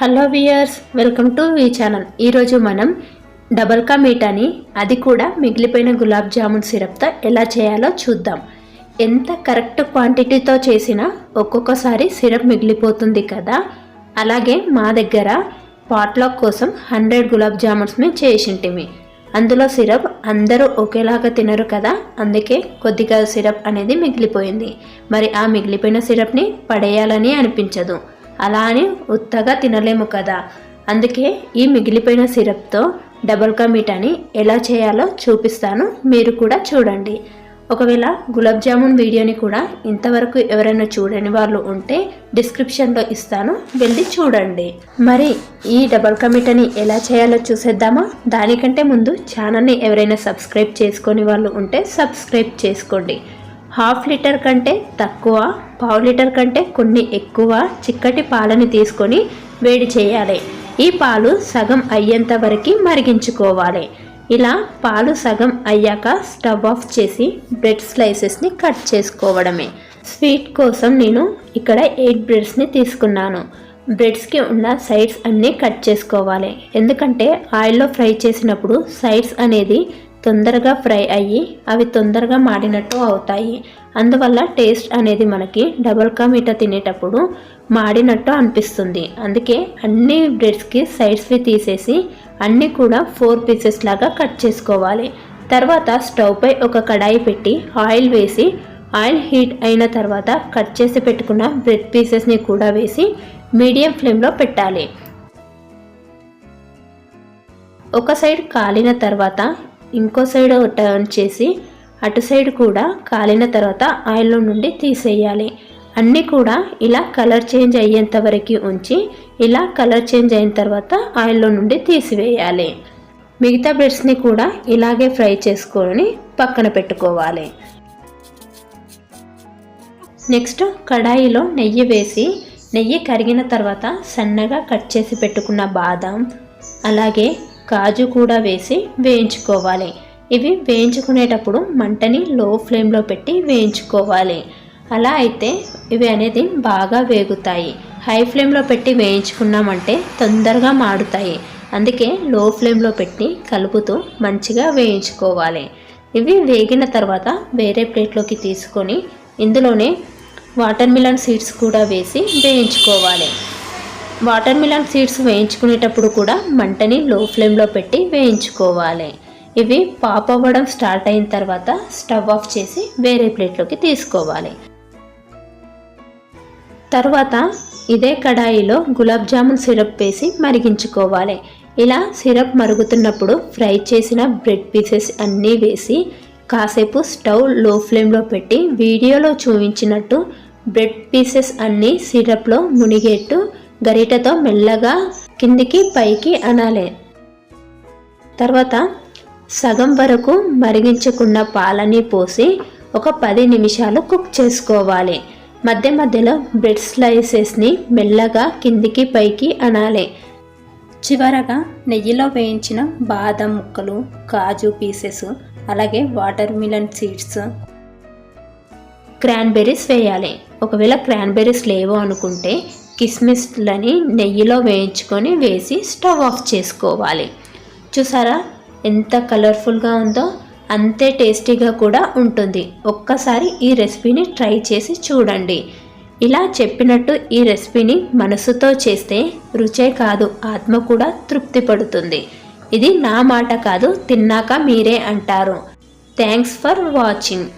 Hello viewers welcome to V channel ఈరోజు మనం double కా మీఠాని అది కూడా మిగిలిపోయిన గులాబ్ జామున్ సిరప్తో ఎలా చేయాలో చూద్దాం. ఎంత కరెక్ట్ క్వాంటిటీతో చేసినా ఒక్కొక్కసారి సిరప్ మిగిలిపోతుంది కదా. అలాగే మా దగ్గర పాట్లాక్ కోసం హండ్రెడ్ గులాబ్ జామున్స్ మేము చేసింటిమి. అందులో సిరప్ అందరూ ఒకేలాగా తినరు కదా అందుకే కొద్దిగా సిరప్ అనేది మిగిలిపోయింది. మరి ఆ మిగిలిపోయిన సిరప్ని పడేయాలని అనిపించదు. అలా అని ఉత్తగా తినలేము కదా. అందుకే ఈ మిగిలిపోయిన సిరప్తో డబల్ కా మీఠాని ఎలా చేయాలో చూపిస్తాను. మీరు కూడా చూడండి. ఒకవేళ గులాబ్ జామున్ వీడియోని కూడా ఇంతవరకు ఎవరైనా చూడని వాళ్ళు ఉంటే డిస్క్రిప్షన్లో ఇస్తాను. వెళ్ళి చూడండి. మరి ఈ డబల్ కమిటని ఎలా చేయాలో చూసేద్దామా? దానికంటే ముందు ఛానల్ని ఎవరైనా సబ్స్క్రైబ్ చేసుకొని వాళ్ళు ఉంటే సబ్స్క్రైబ్ చేసుకోండి. హాఫ్ లీటర్ కంటే తక్కువ పావు లీటర్ కంటే కొన్ని ఎక్కువ చిక్కటి పాలని తీసుకొని వేడి చేయాలి. ఈ పాలు సగం అయ్యేంత వరకు మరిగించుకోవాలి. ఇలా పాలు సగం అయ్యాక స్టవ్ ఆఫ్ చేసి బ్రెడ్ స్లైసెస్ని కట్ చేసుకోవడమే. స్వీట్ కోసం నేను ఇక్కడ ఎయిట్ బ్రెడ్స్ని తీసుకున్నాను. బ్రెడ్స్కి ఉన్న సైడ్స్ అన్నీ కట్ చేసుకోవాలి. ఎందుకంటే ఆయిల్లో ఫ్రై చేసినప్పుడు సైడ్స్ అనేది తొందరగా ఫ్రై అయ్యి అవి తొందరగా మాడినట్టు అవుతాయి. అందువల్ల టేస్ట్ అనేది మనకి డబల్ కా మీట తినేటప్పుడు మాడినట్టు అనిపిస్తుంది. అందుకే అన్ని బ్రెడ్స్కి సైడ్స్వి తీసేసి అన్నీ కూడా ఫోర్ పీసెస్ లాగా కట్ చేసుకోవాలి. తర్వాత స్టవ్పై ఒక కడాయి పెట్టి ఆయిల్ వేసి ఆయిల్ హీట్ అయిన తర్వాత కట్ చేసి పెట్టుకున్న బ్రెడ్ పీసెస్ని కూడా వేసి మీడియం ఫ్లేమ్లో పెట్టాలి. ఒక సైడ్ కాలిన తర్వాత ఇంకో సైడ్ టర్న్ చేసి అటు సైడ్ కూడా కాలిన తర్వాత ఆయిల్లో నుండి తీసేయాలి. అన్నీ కూడా ఇలా కలర్ చేంజ్ అయ్యేంత వరకు ఉంచి ఇలా కలర్ చేంజ్ అయిన తర్వాత ఆయిల్లో నుండి తీసివేయాలి. మిగతా బ్రెడ్స్ని కూడా ఇలాగే ఫ్రై చేసుకొని పక్కన పెట్టుకోవాలి. నెక్స్ట్ కడాయిలో నెయ్యి వేసి నెయ్యి కరిగిన తర్వాత సన్నగా కట్ చేసి పెట్టుకున్న బాదం అలాగే కాజు కూడా వేసి వేయించుకోవాలి. ఇవి వేయించుకునేటప్పుడు మంటని లో ఫ్లేమ్లో పెట్టి వేయించుకోవాలి. అలా అయితే ఇవి అనేది బాగా వేగుతాయి. హై ఫ్లేమ్లో పెట్టి వేయించుకున్నామంటే తొందరగా మాడుతాయి. అందుకే లో ఫ్లేమ్లో పెట్టి కలుపుతూ మంచిగా వేయించుకోవాలి. ఇవి వేగిన తర్వాత వేరే ప్లేట్లోకి తీసుకొని ఇందులోనే వాటర్ మిలన్ సీడ్స్ కూడా వేసి వేయించుకోవాలి. వాటర్ మిలన్ సీడ్స్ వేయించుకునేటప్పుడు కూడా మంటని లో ఫ్లేమ్లో పెట్టి వేయించుకోవాలి. ఇవి పాప్ అవ్వడం స్టార్ట్ అయిన తర్వాత స్టవ్ ఆఫ్ చేసి వేరే ప్లేట్లోకి తీసుకోవాలి. తర్వాత ఇదే కడాయిలో గులాబ్ జామున్ సిరప్ వేసి మరిగించుకోవాలి. ఇలా సిరప్ మరుగుతున్నప్పుడు ఫ్రై చేసిన బ్రెడ్ పీసెస్ అన్నీ వేసి కాసేపు స్టవ్లో ఫ్లేమ్లో పెట్టి వీడియోలో చూపించినట్టు బ్రెడ్ పీసెస్ అన్నీ సిరప్లో మునిగేట్టు గరిటతో మెల్లగా కిందికి పైకి అనాలి. తర్వాత సగం వరకు మరిగించుకున్న పాలని పోసి ఒక పది నిమిషాలు కుక్ చేసుకోవాలి. మధ్య మధ్యలో బ్రెడ్ స్లైసెస్ని మెల్లగా కిందికి పైకి అనాలి. చివరగా నెయ్యిలో వేయించిన బాదం ముక్కలు కాజు పీసెస్ అలాగే వాటర్ మిలన్ సీడ్స్ క్రాన్బెర్రీస్ వేయాలి. ఒకవేళ క్రాన్బెర్రీస్ లేవు అనుకుంటే కిస్మిస్లని నెయ్యిలో వేయించుకొని వేసి స్టవ్ ఆఫ్ చేసుకోవాలి. చూసారా? ఎంత కలర్ఫుల్గా ఉందో అంతే టేస్టీగా కూడా ఉంటుంది. ఒక్కసారి ఈ రెసిపీని ట్రై చేసి చూడండి. ఇలా చెప్పినట్టు ఈ రెసిపీని మనసుతో చేస్తే రుచే కాదు ఆత్మ కూడా తృప్తి పడుతుంది. ఇది నా మాట కాదు తిన్నాక మీరే అంటారు. Thanks for watching